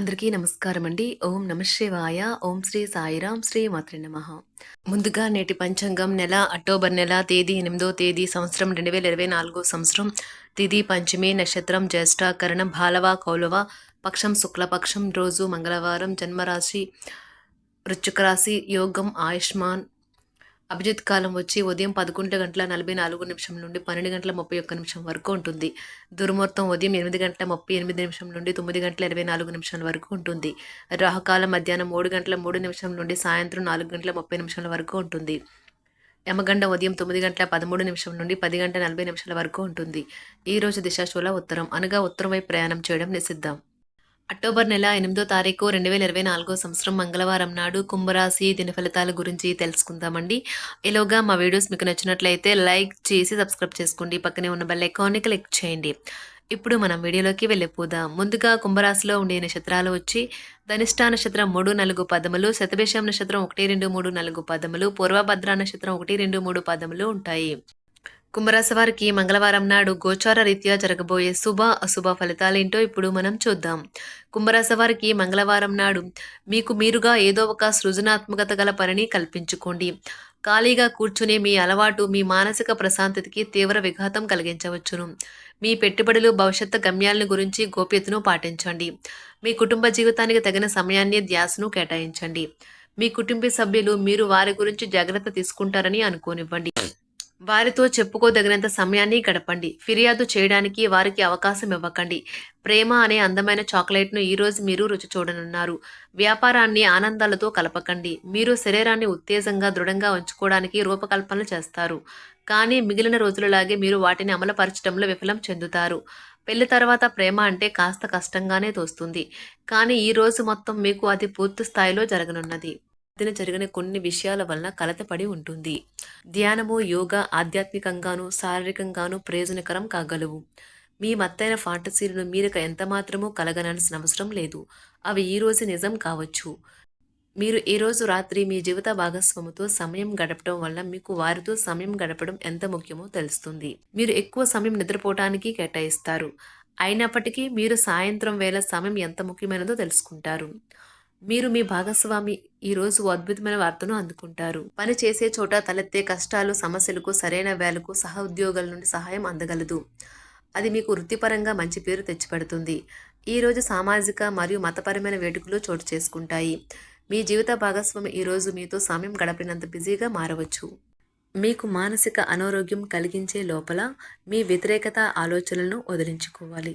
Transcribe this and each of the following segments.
అందరికీ నమస్కారం అండి. ఓం నమ శివాయ. ఓం శ్రీ సాయిరాం శ్రీ మాత్రి నమ. ముందుగా నేటి పంచాంగం నెల అక్టోబర్ నెల తేదీ ఎనిమిదో తేదీ సంవత్సరం రెండు వేల ఇరవై నాలుగో సంవత్సరం. తిథి పంచమి నక్షత్రం జ్యేష్ఠ కరణం భాలవ కౌలవ పక్షం శుక్లపక్షం రోజు మంగళవారం జన్మరాశి వృశ్చిక రాశి యోగం ఆయుష్మాన్ అభిజిత్ కాలం వచ్చి ఉదయం పదకొండు గంటల నలభై నాలుగు నిమిషం నుండి పన్నెండు గంటల ముప్పై ఒక్క నిమిషం వరకు ఉంటుంది. దుర్ముహూర్తం ఉదయం ఎనిమిది గంటల ముప్పై ఎనిమిది నిమిషం నుండి తొమ్మిది గంటల ఇరవై నాలుగు నిమిషాల వరకు ఉంటుంది. రాహుకాలం మధ్యాహ్నం మూడు గంటల మూడు నిమిషం నుండి సాయంత్రం నాలుగు గంటల ముప్పై నిమిషాల వరకు ఉంటుంది. యమగండ ఉదయం తొమ్మిది గంటల పదమూడు నిమిషం నుండి పది గంటల నలభై నిమిషాల వరకు ఉంటుంది. ఈరోజు దిశాశూల ఉత్తరం. అనగా ఉత్తరం వైపు ప్రయాణం చేయడం నిషిద్దాం అక్టోబర్ నెల ఎనిమిదో తారీఖు రెండు వేల ఇరవై నాలుగో సంవత్సరం మంగళవారం నాడు కుంభరాశి దిన ఫలితాల గురించి తెలుసుకుందామండి. ఈలోగా మా వీడియోస్ మీకు నచ్చినట్లయితే లైక్ చేసి సబ్స్క్రైబ్ చేసుకోండి. పక్కనే ఉన్న బెల్ ఐకాన్ని క్లిక్ చేయండి. ఇప్పుడు మనం వీడియోలోకి వెళ్ళిపోదాం. ముందుగా కుంభరాశిలో ఉండే నక్షత్రాలు వచ్చి ధనిష్ట నక్షత్రం మూడు నాలుగు పదములు శతభిషం నక్షత్రం ఒకటి రెండు మూడు నాలుగు పదములు పూర్వభద్ర నక్షత్రం ఒకటి రెండు మూడు పదములు ఉంటాయి. కుంభరాశి వారికి మంగళవారం నాడు గోచార రీత్యా జరగబోయే శుభ అశుభ ఫలితాలేంటో ఇప్పుడు మనం చూద్దాం. కుంభరాశి వారికి మంగళవారం నాడు మీకు మీరుగా ఏదో ఒక సృజనాత్మకత గల పనిని కల్పించుకోండి. ఖాళీగా కూర్చునే మీ అలవాటు మీ మానసిక ప్రశాంతతకి తీవ్ర విఘాతం కలిగించవచ్చును. మీ పెట్టుబడులు భవిష్యత్తు గమ్యాలను గురించి గోప్యతను పాటించండి. మీ కుటుంబ జీవితానికి తగిన సమయాన్ని ధ్యాసను కేటాయించండి. మీ కుటుంబ సభ్యులు మీరు వారి గురించి జాగ్రత్త తీసుకుంటారని అనుకోనివ్వండి. వారితో చెప్పుకోదగినంత సమయాన్ని గడపండి. ఫిర్యాదు చేయడానికి వారికి అవకాశం ఇవ్వకండి. ప్రేమ అనే అందమైన చాక్లెట్ను ఈరోజు మీరు రుచి చూడనున్నారు. వ్యాపారాన్ని ఆనందాలతో కలపకండి. మీరు శరీరాన్ని ఉత్తేజంగా దృఢంగా ఉంచుకోవడానికి రూపకల్పనలు చేస్తారు. కానీ మిగిలిన రోజులలాగే మీరు వాటిని అమలుపరచడంలో విఫలం చెందుతారు. పెళ్ళి తర్వాత ప్రేమ అంటే కాస్త కష్టంగానే తోస్తుంది. కానీ ఈ రోజు మొత్తం మీకు అది పూర్తి స్థాయిలో జరగనున్నది. దిన జరిగిన కొన్ని విషయాల వలన కలతపడి ఉంటుంది. ధ్యానము యోగా ఆధ్యాత్మికంగాను శారీరకంగాను ప్రయోజనకరం కాగలవు. మీ మత్తైన ఫాంటసీలను మీరక ఎంతమాత్రమూ కలగనాల్సిన అవసరం లేదు. అవి ఈ రోజు నిజం కావచ్చు. మీరు ఈ రోజు రాత్రి మీ జీవిత భాగస్వామితో సమయం గడపడం వల్ల మీకు వారితో సమయం గడపడం ఎంత ముఖ్యమో తెలుస్తుంది. మీరు ఎక్కువ సమయం నిద్రపోవటానికి కేటాయిస్తారు. అయినప్పటికీ మీరు సాయంత్రం వేళ సమయం ఎంత ముఖ్యమైనదో తెలుసుకుంటారు. మీరు మీ భాగస్వామి ఈ రోజు అద్భుతమైన వార్తను అందుకుంటారు. పని చేసే చోట తలెత్తే కష్టాలు సమస్యలకు సరైన వేలకు సహ ఉద్యోగుల నుండి సహాయం అందగలదు. అది మీకు వృత్తిపరంగా మంచి పేరు తెచ్చిపెడుతుంది. ఈ రోజు సామాజిక మరియు మతపరమైన వేడుకలు చోటు చేసుకుంటాయి. మీ జీవిత భాగస్వామి ఈ రోజు మీతో సమయం గడపినంత బిజీగా మారవచ్చు. మీకు మానసిక అనారోగ్యం కలిగించే లోపల మీ వ్యతిరేకత ఆలోచనలను వదిలించుకోవాలి.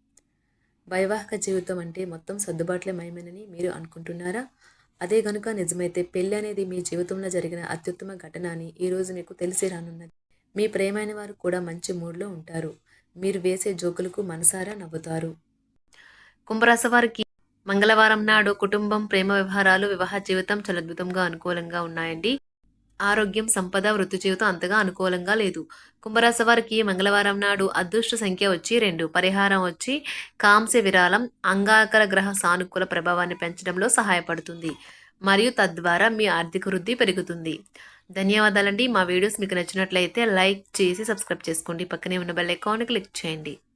వైవాహిక జీవితం అంటే మొత్తం సర్దుబాట్లే మయమేనని మీరు అనుకుంటున్నారా? అదే గనుక నిజమైతే పెళ్ళి అనేది మీ జీవితంలో జరిగిన అత్యుత్తమ ఘటన అని ఈరోజు మీకు తెలిసి రానున్నది. మీ ప్రేమైన వారు కూడా మంచి మూడ్లో ఉంటారు. మీరు వేసే జోకులకు మనసారా నవ్వుతారు. కుంభరాశి వారికి మంగళవారం నాడు కుటుంబం ప్రేమ వ్యవహారాలు వివాహ జీవితం చాలా అద్భుతంగా అనుకూలంగా ఉన్నాయండి. ఆరోగ్యం సంపద వృత్తి జీవితం అంతగా అనుకూలంగా లేదు. కుంభరాశి వారికి మంగళవారం నాడు అదృష్ట సంఖ్య వచ్చి రెండు. పరిహారం వచ్చి కాంస్య విరాళం అంగాకర గ్రహ సానుకూల ప్రభావాన్ని పెంచడంలో సహాయపడుతుంది. మరియు తద్వారా మీ ఆర్థిక వృద్ధి పెరుగుతుంది. ధన్యవాదాలండి. మా వీడియోస్ మీకు నచ్చినట్లయితే లైక్ చేసి సబ్స్క్రైబ్ చేసుకోండి. పక్కనే ఉన్న బెల్ ఐకాన్ క్లిక్ చేయండి.